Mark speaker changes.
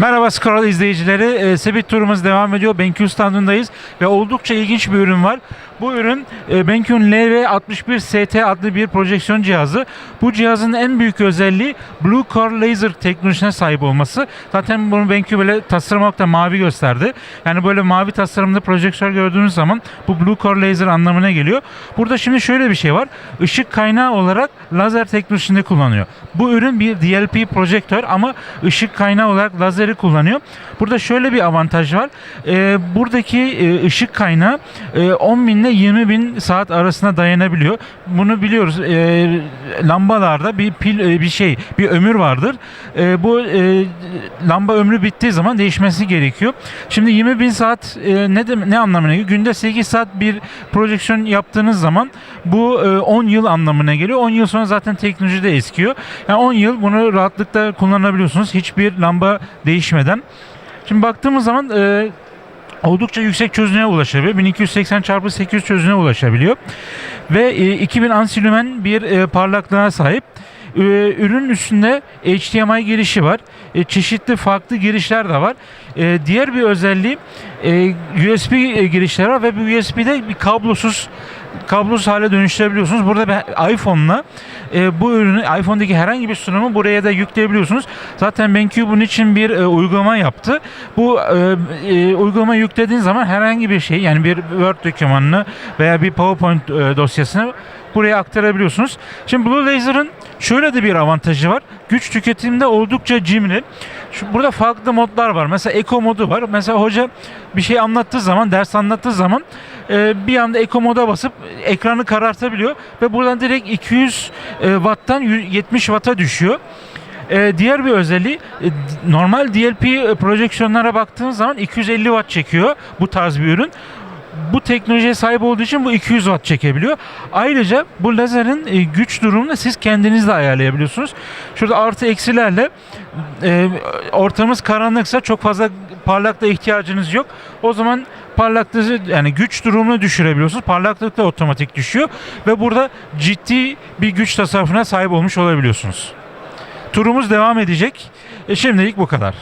Speaker 1: Merhaba Scroll izleyicileri. E, Sebit turumuz devam ediyor. BenQ standındayız ve oldukça ilginç bir ürün var. Bu ürün e, BenQ'nun LV61ST adlı bir projeksiyon cihazı. Bu cihazın en büyük özelliği Blue Core Laser teknolojisine sahip olması. Zaten bunu BenQ böyle tasarım olarak da mavi gösterdi. Yani böyle mavi tasarımda projeksiyon gördüğünüz zaman bu Blue Core Laser anlamına geliyor. Burada şimdi şöyle bir şey var. Işık kaynağı olarak lazer teknolojisinde kullanıyor. Bu ürün bir DLP projektör ama ışık kaynağı olarak lazeri kullanıyor. Burada şöyle bir avantaj var. Ee, buradaki e, ışık kaynağı e, 10 bin ile 20 bin saat arasında dayanabiliyor. Bunu biliyoruz. E, lambalarda bir pil e, bir şey bir ömür vardır. E, bu e, lamba ömrü bittiği zaman değişmesi gerekiyor. Şimdi 20 bin saat e, ne de, ne anlamına geliyor? Günde 8 saat bir projeksiyon yaptığınız zaman bu e, 10 yıl anlamına geliyor. 10 yıl sonra zaten teknoloji de eskiyor. Yani 10 yıl bunu rahatlıkla kullanabiliyorsunuz. Hiçbir lamba değişmeden. Şimdi baktığımız zaman e, oldukça yüksek çözünürlüğe ulaşabiliyor. 1280 x 800 çözünürlüğe ulaşabiliyor. Ve e, 2000 ansilümen bir e, parlaklığa sahip. E, Ürünün üstünde HDMI girişi var. E, Çeşitli farklı girişler de var. E, Diğer bir özelliği e, USB girişleri var ve bu USB'de bir kablosuz kablosuz hale dönüştürebiliyorsunuz. Burada bir iPhone'la e, bu ürünü iPhone'daki herhangi bir sunumu buraya da yükleyebiliyorsunuz. Zaten BenQ bunun için bir e, uygulama yaptı. Bu e, e, uygulama yüklediğiniz zaman herhangi bir şey yani bir Word dokümanını veya bir PowerPoint e, dosyasını buraya aktarabiliyorsunuz. Şimdi Blue Laser'ın şöyle de bir avantajı var. Güç tüketiminde oldukça cimri. Şu, burada farklı modlar var. Mesela Eco modu var. Mesela hoca bir şey anlattığı zaman, ders anlattığı zaman e, bir anda Eco moda basıp ekranı karartabiliyor ve buradan direkt 200 e, watttan 70 watt'a düşüyor. E, diğer bir özelliği e, normal DLP projeksiyonlara baktığınız zaman 250 watt çekiyor bu tarz bir ürün bu teknolojiye sahip olduğu için bu 200 watt çekebiliyor. Ayrıca bu lazerin e, güç durumunu siz kendiniz de ayarlayabiliyorsunuz. Şurada artı eksilerle e, ortamımız karanlıksa çok fazla parlaklığa ihtiyacınız yok. O zaman parlaklığı yani güç durumunu düşürebiliyorsunuz. Parlaklık da otomatik düşüyor ve burada ciddi bir güç tasarrufuna sahip olmuş olabiliyorsunuz. Turumuz devam edecek. E, şimdilik bu kadar.